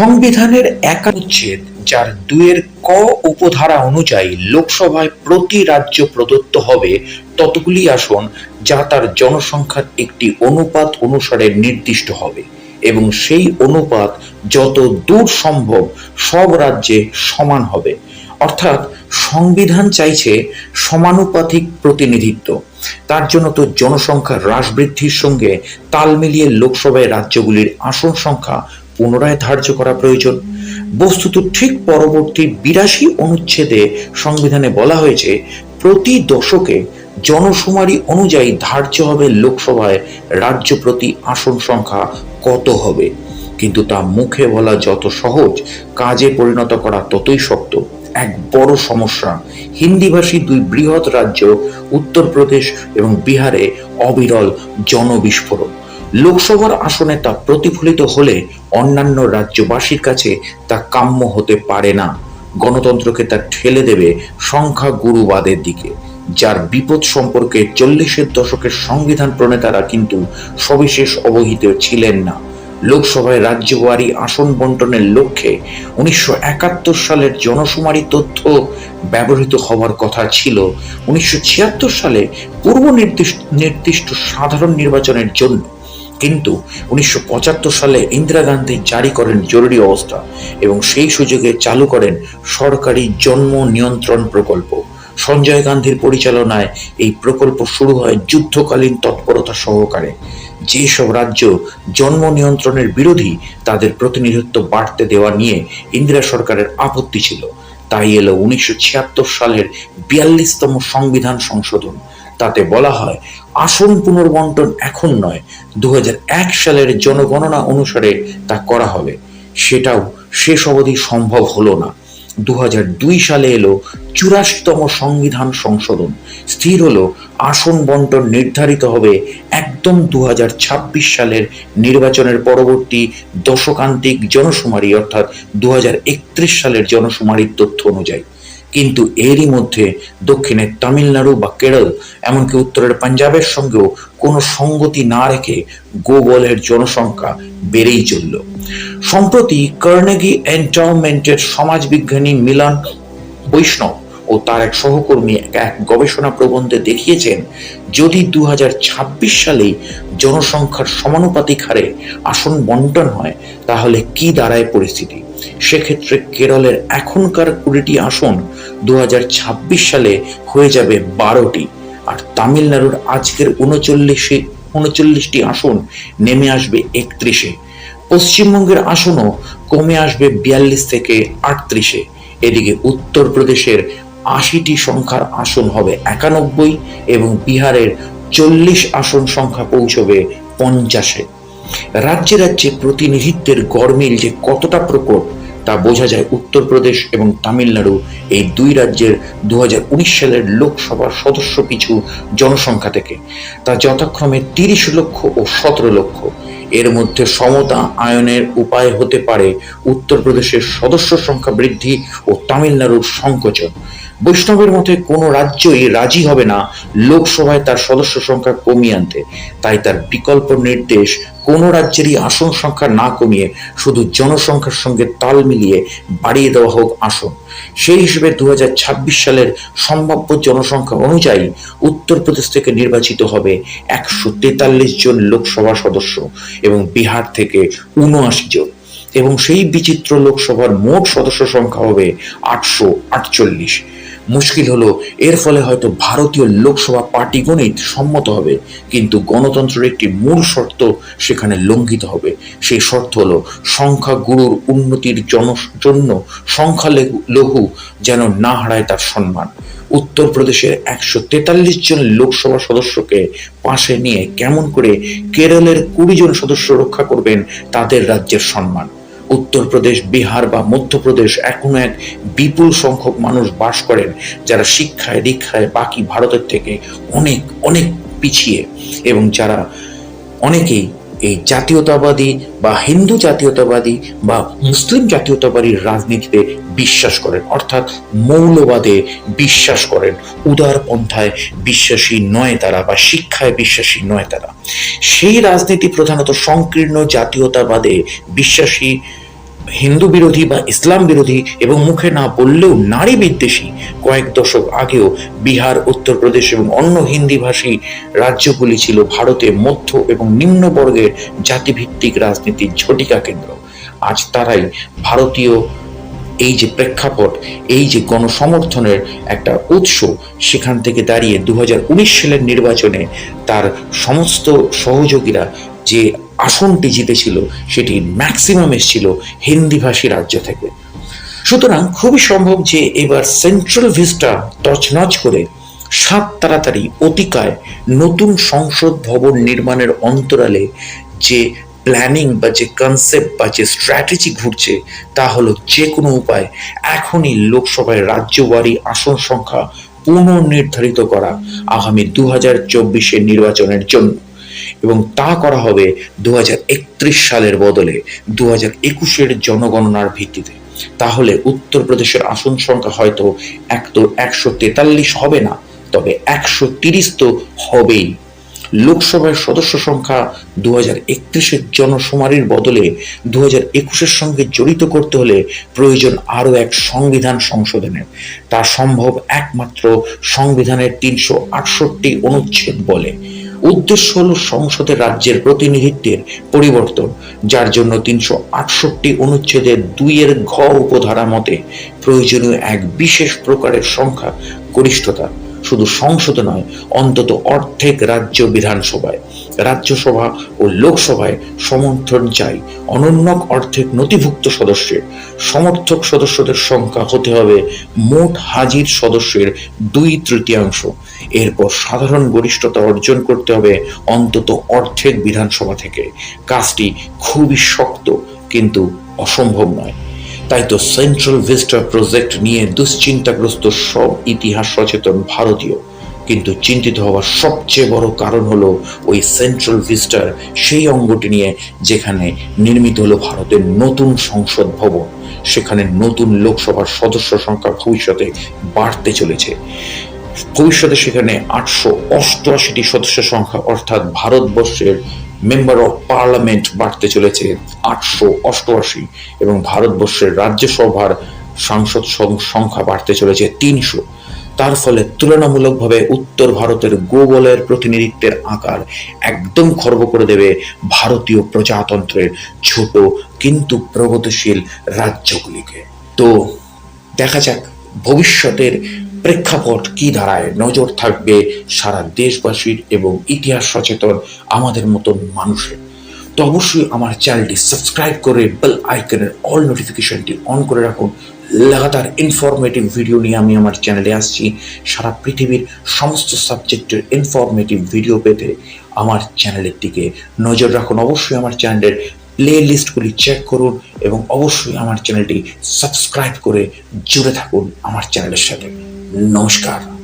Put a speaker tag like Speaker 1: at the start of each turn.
Speaker 1: সংবিধানের একাচ্ছেদ যার দুয়ের ক উপধারা অনুযায়ী লোকসভায় প্রতি রাজ্য প্রদত্ত হবে ততগুলি আসন যা তার জনসংখ্যার একটি অনুপাত অনুসারে নির্দিষ্ট হবে এবং সেই অনুপাত যত দূর সম্ভব সব রাজ্যে সমান হবে। অর্থাৎ সংবিধান চাইছে সমানুপাতিক প্রতিনিধিত্ব। তার জন্য তো জনসংখ্যা হ্রাস বৃদ্ধির সঙ্গে তাল মিলিয়ে লোকসভায় রাজ্যগুলির আসন সংখ্যা পুনরায় ধার্য করা প্রয়োজন। বস্তুত ঠিক পরবর্তী বিরাশি অনুচ্ছেদে সংবিধানে বলা হয়েছে, প্রতি দশকে জনশুমারি অনুযায়ী ধার্য হবে লোকসভায় রাজ্য প্রতি আসন সংখ্যা কত হবে? কিন্তু তা মুখে বলা যত সহজ, কাজে পরিণত করা ততই শক্ত। এক বড় সমস্যা, হিন্দিভাষী দুই বৃহৎ রাজ্য, উত্তরপ্রদেশ এবং বিহারে অবিরল জনবিস্ফোরণ। লোকসভার আসনে তা প্রতিফলিত হলে অন্যান্য রাজ্যবাসীর কাছে তা কাম্য হতে পারে না। গণতন্ত্রকে তা ঠেলে দেবে সংখ্যা গুরুবাদের দিকে, যার বিপদ সম্পর্কে চল্লিশের দশকের সংবিধান প্রণেতারা কিন্তু সবিশেষ অবহিত ছিলেন না। লোকসভায় রাজ্যবাড়ি আসন বন্টনের লক্ষ্যে উনিশশো একাত্তর সালের জনশুমারি তথ্য ব্যবহৃত হওয়ার কথা ছিল। উনিশশো ছিয়াত্তর সালে পূর্ব নির্দিষ্ট নির্দিষ্ট সাধারণ নির্বাচনের জন্য কিন্তু উনিশশো পঁচাত্তর সালে ইন্দিরা গান্ধী জারি করেন জরুরি অবস্থা এবং সেই সুযোগে চালু করেন সরকারি জন্ম নিয়ন্ত্রণ প্রকল্প। সঞ্জয় গান্ধীর পরিচালনায় এই প্রকল্প শুরু হয় যুদ্ধকালীন তৎপরতা সহকারে। যেসব রাজ্য জন্ম নিয়ন্ত্রণের বিরোধী তাদের প্রতিনিধিত্ব বাড়তে দেওয়া নিয়ে ইন্দিরা সরকারের আপত্তি ছিল। তাই এলো উনিশশো ছিয়াত্তর সালের বিয়াল্লিশতম সংবিধান সংশোধন। তাতে বলা হয়, আসন পুনর্বন্টন এখন নয় দু সালের জনগণনা অনুসারে তা করা হবে। সেটাও শেষ অবধি সম্ভব হলো না। দুহাজার দুই সালে এলো চুরাশিতম সংবিধান সংশোধন। স্থির হলো, আসন বন্টন নির্ধারিত হবে একদম দু হাজার ছাব্বিশ সালের নির্বাচনের পরবর্তী দশকান্তিক জনশুমারি অর্থাৎ দু হাজার একত্রিশ সালের জনশুমারির তথ্য অনুযায়ী। কিন্তু এরই মধ্যে দক্ষিণে তামিলনাড়ু বা কেরল, এমনকি উত্তরের পাঞ্জাবের সঙ্গেও কোনো সঙ্গতি না রেখে গোগলের জনসংখ্যা বেড়েই চলল। সম্প্রতি কার্নেগি এন্টারমেন্টের সমাজবিজ্ঞানী মিলান বৈষ্ণব ও তার এক সহকর্মী এক গবেষণা প্রবন্ধে দেখিয়েছেন, যদি দু সালেই জনসংখ্যার সমানুপাতিক হারে আসন বন্টন হয়, তাহলে কি দাঁড়ায় পরিস্থিতি? সেক্ষেত্রে কেরলের এখনকার কুড়িটি আসন দু সালে হয়ে যাবে বারোটি, আর তামিলনাড়ুর আজকের উনচল্লিশে উনচল্লিশটি আসন নেমে আসবে একত্রিশে। পশ্চিমবঙ্গের আসনও কমে আসবে বিয়াল্লিশ থেকে আটত্রিশে। এদিকে উত্তরপ্রদেশের আশিটি সংখ্যার আসন হবে একানব্বই এবং বিহারের চল্লিশ আসন সংখ্যা পৌঁছবে পঞ্চাশে। রাজ্যে রাজ্যে প্রতিনিধিত্বের গরমিল যে কতটা প্রকট, তা বোঝা যায় উত্তরপ্রদেশ এবং তামিলনাড়ু। এই দুই রাজ্যের দুহাজার উনিশ সালের লোকসভার সদস্য পিছু জনসংখ্যা থেকে। তা যথাক্রমে তিরিশ লক্ষ ও সতেরো লক্ষ। এর মধ্যে সমতা আয়নের উপায় হতে পারে উত্তরপ্রদেশের সদস্য সংখ্যা বৃদ্ধি ও তামিলনাড়ুর সংকোচন। বৈষ্ণবের মতে কোনো রাজ্যই রাজি হবে না। লোকসভায় তার সদস্য সংখ্যা কমিয়ে আনতে। তাই তার বিকল্প নির্দেশ কোনো রাজ্যেরই আসন সংখ্যা না কমিয়ে শুধু জনসংখ্যার সঙ্গে তাল মিলিয়ে বাড়িয়ে দেওয়া হোক আসন। সেই হিসেবে দুহাজার ছাব্বিশ সালের সম্ভাব্য জনসংখ্যা অনুযায়ী উত্তরপ্রদেশ থেকে নির্বাচিত হবে একশো তেতাল্লিশ জন লোকসভা সদস্য এবং বিহার থেকে উনআশি জন। এবং সেই বিচিত্র লোকসভার মোট সদস্য সংখ্যা হবে আটশো আটচল্লিশ। মুশকিল হলো, এর ফলে হয়তো ভারতীয় লোকসভা পার্টি গণিত সম্মত হবে, কিন্তু গণতন্ত্রের একটি মূল শর্ত সেখানে লঙ্ঘিত হবে। সেই শর্ত হলো, সংখ্যাগুরুর উন্নতির জন, জন্য সংখ্যালঘু যেন না হারায় তার সম্মান। উত্তরপ্রদেশের একশো তেতাল্লিশ জন লোকসভা সদস্যকে পাশে নিয়ে কেমন করে কেরলের কুড়ি জন সদস্য রক্ষা করবেন, তাদের রাজ্যের সম্মান। উত্তরপ্রদেশ, বিহার বা মধ্যপ্রদেশ এখনও এক বিপুল সংখ্যক মানুষ বাস করেন, যারা শিক্ষায়, দীক্ষায় বাকি ভারতের থেকে অনেক অনেক পিছিয়ে এবং যারা অনেকেই এই জাতীয়তাবাদী বা হিন্দু জাতীয়তাবাদী বা মুসলিম জাতীয়তাবাদীর রাজনীতিতে বিশ্বাস করেন। অর্থাৎ মৌলবাদে বিশ্বাস করেন। উদার পন্থায় বিশ্বাসী নয় তারা বা শিক্ষায় বিশ্বাসী নয় তারা। সেই রাজনীতি প্রধানত সংকীর্ণ জাতীয়তাবাদে বিশ্বাসী হিন্দু বিরোধী বা ইসলাম বিরোধী এবং মুখে না বললেও নারী বিদ্বেষী কয়েক দশক আগেও বিহার, উত্তরপ্রদেশ এবং অন্য হিন্দিভাষী রাজ্যগুলি ছিল ভারতে মধ্য এবং নিম্নবর্গের জাতিভিত্তিক রাজনীতির ঝটিকা কেন্দ্র। আজ তারাই ভারতীয় এই যে প্রেক্ষাপট, এই যে গণসমর্থনের একটা উৎস, সেখান থেকে দাঁড়িয়ে দু হাজার উনিশ সালের নির্বাচনে তার সমস্ত সহযোগীরা যে আসনটি জিতেছিল, সেটি ম্যাক্সিমাম এসেছিল হিন্দিভাষী রাজ্য থেকে। সুতরাং খুবই সম্ভব যে এবার সেন্ট্রাল ভিস্টা তছনছ করে সাত তাড়াতাড়ি অতিকায় নতুন সংসদ ভবন নির্মাণের অন্তরালে যে প্ল্যানিং বা যে কনসেপ্ট বা যে স্ট্র্যাটেজি ঘুরছে, তা হলো যে কোনো উপায় এখনই লোকসভায় রাজ্যবাড়ি আসন সংখ্যা পুনর্নির্ধারিত করা আগামী দু হাজার চব্বিশের নির্বাচনের জন্য। এবং তা করা হবে দু হাজার একত্রিশ সালের বদলে দু হাজার একুশের জনগণনার ভিত্তিতে। তাহলে উত্তরপ্রদেশের আসন সংখ্যা হয়তো এক তো একশো তেতাল্লিশ হবে না, তবে একশো তিরিশ তো হবেই। লোকসভার সদস্য সংখ্যা দু হাজার একত্রিশের জনশুমারির বদলে দু হাজার একুশের সঙ্গে জড়িত করতে হলে প্রয়োজন আরও এক সংবিধান সংশোধনের। তা সম্ভব একমাত্র সংবিধানের তিনশো আটষট্টি অনুচ্ছেদ বলে। উদ্দেশ্য হল সংসদে রাজ্যের প্রতিনিধিত্বের পরিবর্তন, যার জন্য তিনশো আটষট্টি অনুচ্ছেদের দুইয়ের ঘ উপধারা মতে প্রয়োজনীয় এক বিশেষ প্রকারের সংখ্যা গরিষ্ঠতা শুধু সংসদে নয়, অন্তত অর্ধেক রাজ্য বিধানসভায়, রাজ্যসভা ও লোকসভায় সমর্থন চাই। অনন্যক অর্ধেক নথিভুক্ত সদস্যের, সমর্থক সদস্যদের সংখ্যা হতে হবে মোট হাজির সদস্যের দুই তৃতীয়াংশ। এরপর সাধারণ গরিষ্ঠতা অর্জন করতে হবে অন্তত অর্ধেক বিধানসভা থেকে। কাজটি খুবই শক্ত, কিন্তু অসম্ভব নয়। তাই তো সেন্ট্রাল ভিস্টা প্রজেক্ট নিয়ে দুশ্চিন্তাগ্রস্ত সব ইতিহাস সচেতন ভারতীয়। কিন্তু চিন্তিত হওয়ার সবচেয়ে বড় কারণ হলো ওই সেন্ট্রাল ভিস্টার সেই অঙ্গটি নিয়ে যেখানে নির্মিত হলো ভারতের নতুন সংসদ ভবন। সেখানে নতুন লোকসভার সদস্য সংখ্যা ভবিষ্যতে বাড়তে চলেছে। ভবিষ্যতে সেখানে আটশো অষ্টআশিটি সদস্য সংখ্যা, অর্থাৎ ভারতবর্ষের মেম্বার অফ পার্লামেন্ট বাড়তে চলেছে আটশো অষ্টআশি এবং ভারতবর্ষের রাজ্যসভার সাংসদ সংখ্যা বাড়তে চলেছে তিনশো। তার ফলে তুলনামূলকভাবে উত্তর ভারতের গোবলের প্রতিনিধিত্বের আকার একদম খর্ব করে দেবে ভারতীয় প্রজাতন্ত্রের ছোট কিন্তু প্রগতিশীল রাজ্যগুলিকে। তো দেখা যাক ভবিষ্যতের প্রেক্ষাপট কি দাঁড়ায়? নজর থাকবে সারা দেশবাসীর এবং ইতিহাস সচেতন আমাদের মতন মানুষের। তো অবশ্যই আমার চ্যানেলটি সাবস্ক্রাইব করে বেল আইকনের অল নোটিফিকেশনটি অন করে রাখুন। লাগাতার ইনফরমেটিভ ভিডিও নিয়ে আমি আমার চ্যানেলে আসছি। সারা পৃথিবীর সমস্ত সাবজেক্টের ইনফরমেটিভ ভিডিও পেতে আমার চ্যানেলের দিকে নজর রাখুন। অবশ্যই আমার চ্যানেলের প্লে লিস্টগুলি চেক করুন এবং অবশ্যই আমার চ্যানেলটি সাবস্ক্রাইব করে জুড়ে থাকুন আমার চ্যানেলের সাথে। নমস্কার।